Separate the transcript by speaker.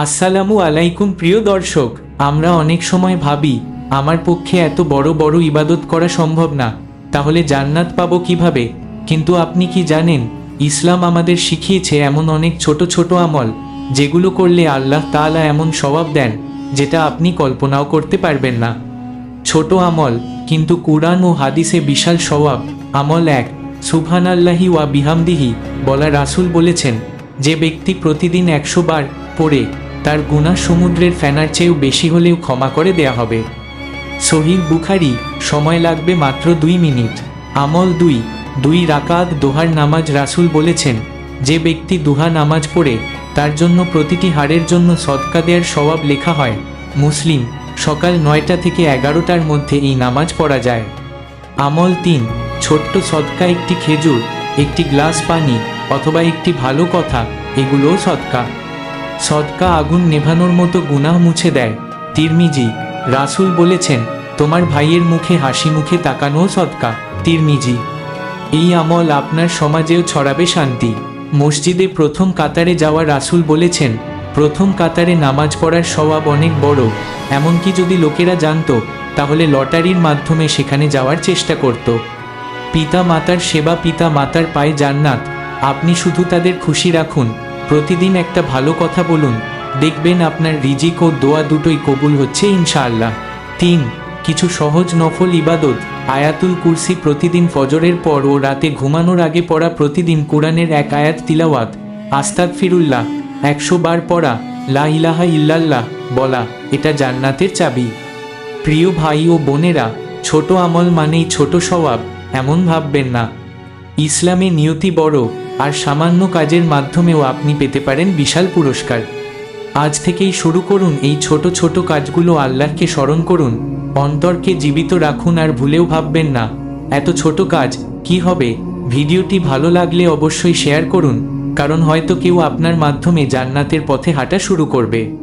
Speaker 1: আসসালামু আলাইকুম, প্রিয় দর্শক। আমরা অনেক সময় ভাবি, আমার পক্ষে এত বড় বড় ইবাদত করা সম্ভব না, তাহলে জান্নাত পাবো কীভাবে? কিন্তু আপনি কি জানেন, ইসলাম আমাদের শিখিয়েছে এমন অনেক ছোট ছোট আমল, যেগুলো করলে আল্লাহ তাআলা এমন স্বভাব দেন, যেটা আপনি কল্পনাও করতে পারবেন না। ছোট আমল, কিন্তু কুরআন ও হাদিসে বিশাল স্বভাব। আমল এক সুবহান আল্লাহি ওয়া বিহামদিহি, বলা রাসূল বলেছেন, যে ব্যক্তি প্রতিদিন একশো বার পড়ে, তার গুনাহ সমুদ্রের ফেনার চেয়েও বেশি হলেও ক্ষমা করে দেয়া হবে। সহিহ বুখারি, সময় লাগবে মাত্র দুই মিনিট। আমল দুই দুই রাকাত দোহার নামাজ রাসূল বলেছেন, যে ব্যক্তি দুহা নামাজ পড়ে, তার জন্য প্রতিটি হাড়ের জন্য সৎকা দেওয়ার স্বভাব লেখা হয়। মুসলিম, সকাল নয়টা থেকে এগারোটার মধ্যে এই নামাজ পড়া যায়। আমল তিন, ছোট্ট সৎকা একটি খেজুর, একটি গ্লাস পানি অথবা একটি ভালো কথা, এগুলোও সদকা। সদকা আগুন নেভানোর মতো গুনাহ মুছে দেয়। তিরমিজি, রাসূল বলেছেন, তোমার ভাইয়ের মুখে হাসি মুখে তাকানো সদকা। তিরমিজি, এই আমল আপনার সমাজেও ছড়াবে শান্তি। মসজিদে প্রথম কাতারে যাওয়া রাসূল বলেছেন, প্রথম কাতারে নামাজ পড়ার স্বভাব অনেক বড়। এমনকি যদি লোকেরা জানতো, তাহলে লটারির মাধ্যমে সেখানে যাওয়ার চেষ্টা করত। পিতা মাতার সেবা পিতা মাতার পায়ে জান্নাত। আপনি শুধু তাদের খুশি রাখুন প্রতিদিন একটা ভালো কথা বলুন। দেখবেন আপনার রিজিক ও দোয়া দুটোই কবুল হচ্ছে ইনশাআল্লাহ। তিন, কিছু সহজ নফল ইবাদত। আয়াতুল কুরসি প্রতিদিন ফজরের পর ও রাতে ঘুমানোর আগে পড়া প্রতিদিন কোরআনের এক আয়াত তিলাওয়াত। আস্তাক ফিরুল্লাহ একশো বার পড়া, লা ইলাহা ইল্লাল্লাহ বলা, এটা জান্নাতের চাবি। প্রিয় ভাই ও বোনেরা, ছোট আমল মানেই ছোট স্বভাব, এমন ভাববেন না। ইসলামে নিয়তি বড় আর সামান্য কাজের মাধ্যমেও আপনি পেতে পারেন বিশাল পুরস্কার। আজ থেকেই শুরু করুন এই ছোট ছোট কাজগুলো আল্লাহকে স্মরণ করুন, অন্তরকে জীবিত রাখুন আর ভুলেও ভাববেন না। এত ছোট কাজ, কি হবে? ভিডিওটি ভালো লাগলে অবশ্যই শেয়ার করুন, কারণ হয়তো কেউ আপনার মাধ্যমে জান্নাতের পথে হাঁটা শুরু করবে।